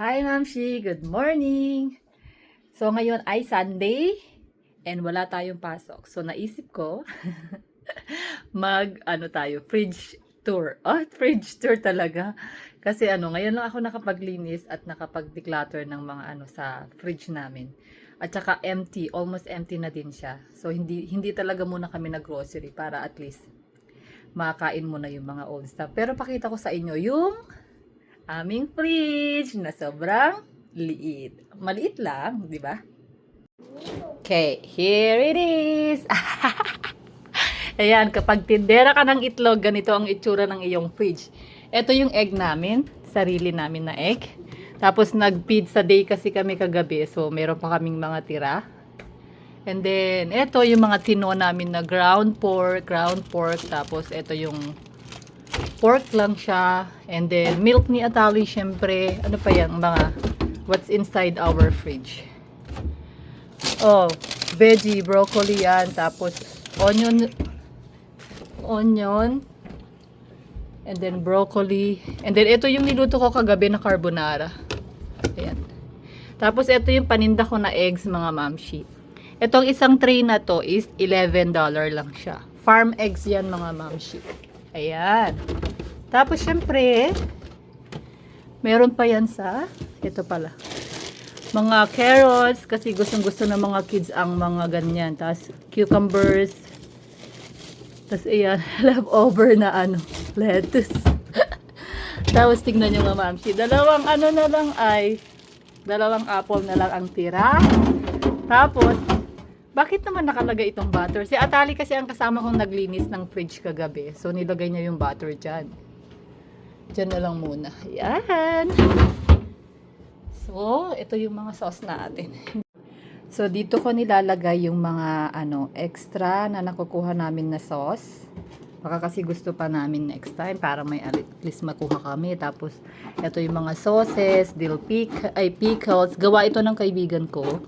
Hi, Ma'am. Good morning. So, ngayon ay Sunday and wala tayong pasok. So, naisip ko mag, ano tayo, fridge tour. Oh, fridge tour talaga. Kasi ano, ngayon lang ako nakapaglinis at nakapag-declutter ng mga ano sa fridge namin. At saka empty, almost empty na din siya. So, hindi hindi talaga muna kami nag-grocery para at least makakain muna yung mga old stuff. Pero pakita ko sa inyo yung aming fridge na sobrang liit. Maliit lang, di ba? Okay, here it is. Ayan, kapag tindera ka ng itlog, ganito ang itsura ng iyong fridge. Ito yung egg namin, sarili namin na egg. Tapos nag-pizza day kasi kami kagabi, so meron pa kaming mga tira. And then, ito yung mga tino namin na ground pork, ground pork. Tapos, ito yung pork lang siya. And then, milk ni Atali, syempre. Ano pa yan? Mga, what's inside our fridge. Oh, veggie, broccoli yan. Tapos, onion, onion. And then, broccoli. And then, ito yung niluto ko kagabi na carbonara. Ayan. Tapos, ito yung paninda ko na eggs, mga mamshi. Itong isang tray na to is $11 lang siya. Farm eggs yan, mga mamshi. Ayan. Tapos, syempre, meron pa yan sa, ito pala, mga carrots, kasi gustong gusto ng mga kids ang mga ganyan. Tapos, cucumbers. Tapos, ayan, leftover na ano, lettuce. Tapos, tingnan nyo mga mamshi. Dalawang ano na lang ay, dalawang apple na lang ang tira. Tapos, bakit naman nakalagay itong butter? Si Atali kasi ang kasama kong naglinis ng fridge kagabi. So, nilagay niya yung butter dyan. Dyan na lang muna. Yan. So, ito yung mga sauce natin. So, dito ko nilalagay yung mga ano, extra na nakukuha namin na sauce. Baka kasi gusto pa namin next time para may at least makuha kami. Tapos, ito yung mga sauces, dill pick, ay pickles. Gawa ito ng kaibigan ko.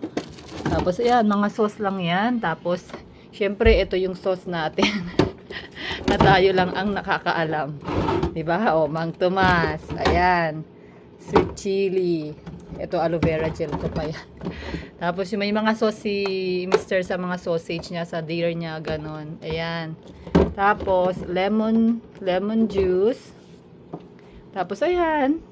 Tapos, ayan, mga sauce lang yan. Tapos, syempre, ito yung sauce natin. na tayo lang ang nakakaalam. Diba? O, Mang Tomas. Ayan. Sweet chili. Ito, aloe vera gel ko pa yan. Tapos, may mga sauce si Mr. sa mga sausage niya, sa deer niya, ganon. Ayan. Tapos, lemon, lemon juice. Tapos, ayan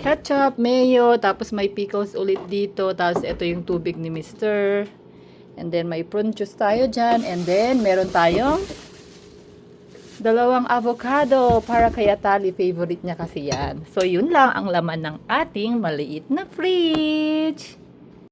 ketchup, mayo, tapos may pickles ulit dito, tapos ito yung tubig ni Mr. And then may prune juice tayo dyan, and then meron tayong dalawang avocado para kay Atali, favorite niya kasi yan. So yun lang ang laman ng ating maliit na fridge.